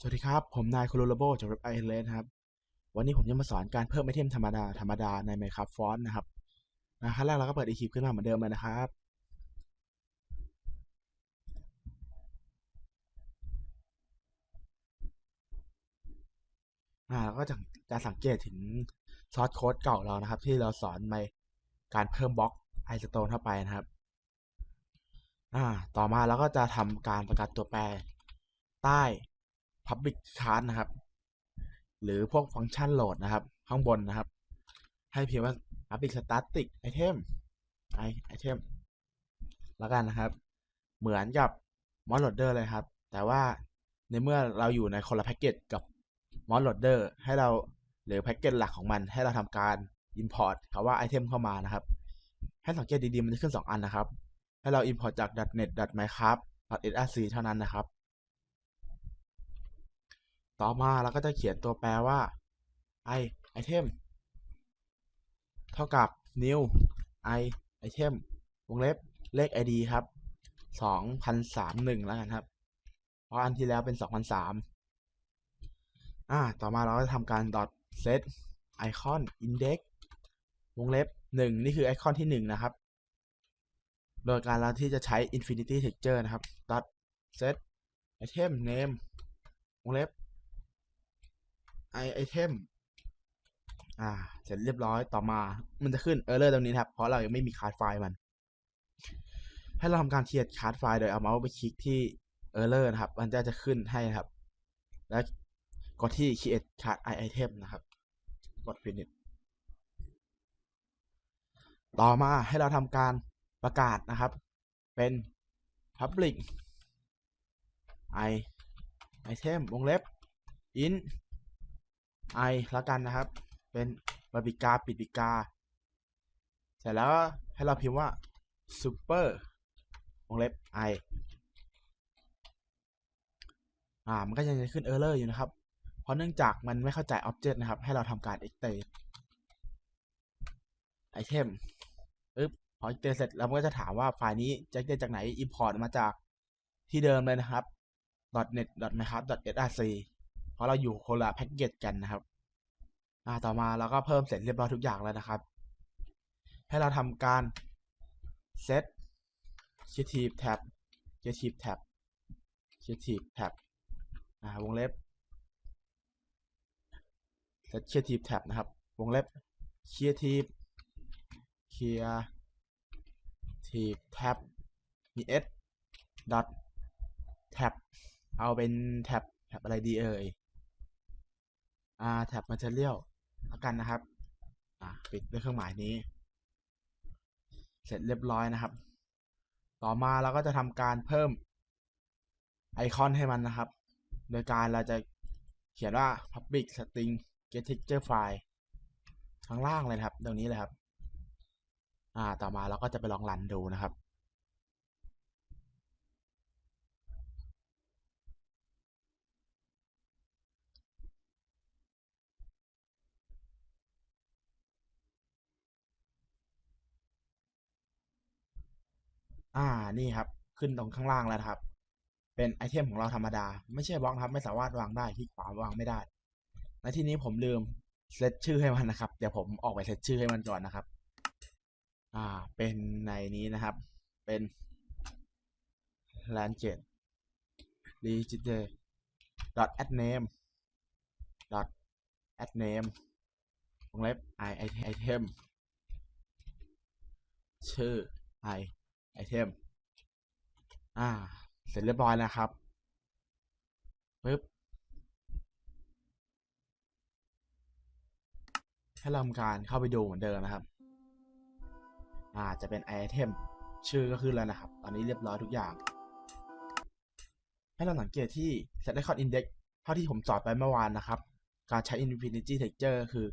สวัสดีครับ ผมนายคูโรโลโบจากเว็บไอเลนครับ วันนี้ผมจะมาสอนการเพิ่มไอเทมธรรมดา ธรรมดาใน Minecraft Font นะครับนะขั้นแรกเราก็เปิด eClip ขึ้นมาเหมือนเดิมเลยนะครับ อ่าเราก็จะจะสังเกตถึงซอสโค้ดเก่าเรานะครับ ที่เราสอนในการเพิ่มบล็อกไอสโตนเข้าไปนะครับ อ่า ต่อมาเราก็จะทำการประกาศตัวแปรใต้ Public Card นะครับ หรือพวกฟังก์ชันโหลดนะครับ ข้างบนนะครับ ให้เพียงว่า Public Static Item i item แล้วกันนะครับ เหมือนกับ Mod Loader เลยครับ แต่ว่าในเมื่อเราอยู่ในคนละแพ็กเกจกับ Mod Loader ให้เราหรือแพ็กเกจหลักของมันให้เราทำการ Import คำว่า Item เข้ามานะครับ ให้สังเกตดีๆมันจะขึ้น 2 อันนะครับ ให้เรา Import จาก .net .minecraft .src เท่านั้นนะครับ ต่อมาเราก็จะเขียนตัวแปรว่า i item เท่ากับ new i item วงเล็บเลข id ครับ2031แล้วกันครับ เพราะอันที่แล้วเป็น2003อ่า ต่อมาเราก็จะทำการ dot set icon index วงเล็บ 1 นี่คือไอคอนที่ 1 นะครับ โดยการเราที่จะใช้ infinity texture นะครับ dot set item name วงเล็บ i item อ่า เสร็จเรียบร้อยต่อมา มันจะขึ้น error ตรงนี้ครับ เพราะเรายังไม่มีคาร์ดไฟล์มัน ให้เราทำการเคลียร์คาร์ดไฟล์โดยเอาเมาส์ไปคลิกที่ error นะครับ มันจะจะขึ้นให้ครับ แล้วกดที่ create card i item นะครับ กด finish ต่อมาให้เราทำการประกาศนะครับ เป็น public i item วงเล็บ int i แล้วกันนะครับ เป็นบาบิกาปิดบิกา เสร็จแล้วให้เราพิมพ์ว่า super วงเล็บ i อ่า มันก็ยังจะขึ้น error อยู่นะครับ เพราะเนื่องจากมันไม่เข้าใจ object นะครับ ให้เราทำการ extend item ปึ๊บพอ extend เสร็จแล้วมันก็จะถามว่าไฟล์นี้จะ extend จากไหน import มาจากที่เดิมเลยนะครับ .net .minecraft .src เพราะเราอยู่คนละแพ็กเกจกันนะครับ อ่าต่อมาเราก็เพิ่มเสร็จเรียบร้อยทุกอย่างแล้วนะครับ ให้เราทำการ set creative tab creative tab creative tab อ่าวงเล็บ set creative tab นะครับ วงเล็บ creative creative tab มี s dot tab เอาเป็นแท็บแท็บอะไรดีเอ่ย แท็บ material แล้วกันนะครับปิดด้วยเครื่องหมายนี้ เสร็จเรียบร้อยนะครับ ต่อมาเราก็จะทำการเพิ่มไอคอนให้มันนะครับ โดยการเราจะเขียนว่า public string get texture file ข้างล่างเลยนะครับ ตรงนี้เลยครับ อ่า ต่อมาเราก็จะไปลองรันดูนะครับ อ่านี่ครับ ขึ้นตรงข้างล่างแล้วครับ เป็นไอเทมของเราธรรมดา ไม่ใช่บล็อกครับ ไม่สามารถวางได้ที่ขวาวางไม่ได้และที่นี้ผมลืมเซตชื่อให้มันนะครับ เดี๋ยวผมออกไปเซตชื่อให้มันก่อนนะครับ อ่า เป็นในนี้นะครับ เป็น language register dot add name dot add name วงเล็บ i item ชื่อ i item อ่า เสร็จเรียบร้อยแล้วครับปึ๊บให้เราทำการเข้าไปดูเหมือนเดิมนะครับ อ่า จะเป็น item ชื่อก็ขึ้นแล้วนะครับ ตอนนี้เรียบร้อยทุกอย่าง ให้เราสังเกตที่ set icon index เท่าที่ผมสอนไปเมื่อวานนะครับ การใช้ infinity texture คือ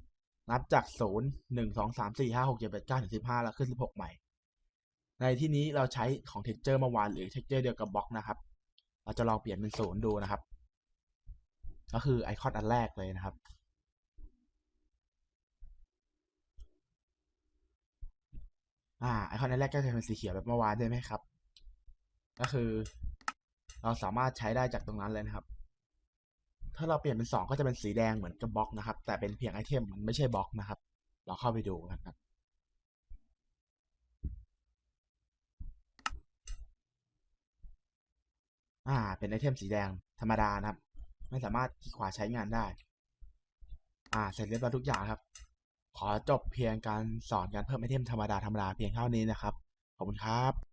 นับจาก 0 1 2 3 4 5 6 7 8 9 ถึง 15 แล้วขึ้น 16 ใหม่ ในที่นี้เราใช้ของ texture เมื่อวานหรือ texture เดียวกับบล็อกนะครับ เราจะลองเปลี่ยนเป็นศูนย์ดูนะครับ ก็คือไอคอนอันแรกเลยนะครับ อ่าไอคอนอันแรกก็จะเป็นสีเขียวแบบเมื่อวานได้ไหมครับ ก็คือเราสามารถใช้ได้จากตรงนั้นเลยนะครับ ถ้าเราเปลี่ยนเป็นสองก็จะเป็นสีแดงเหมือนกับบล็อกนะครับ แต่เป็นเพียงไอเทมมันไม่ใช่บล็อกนะครับ เราเข้าไปดูกันครับ อ่า เป็นไอเทมสีแดงธรรมดานะครับ ไม่สามารถคลิกขวาใช้งานได้ อ่า เสร็จเรียบร้อยทุกอย่างครับ ขอจบเพียงการสอนการเพิ่มไอเทมธรรมดาธรรมดาเพียงเท่านี้นะครับ ขอบคุณครับ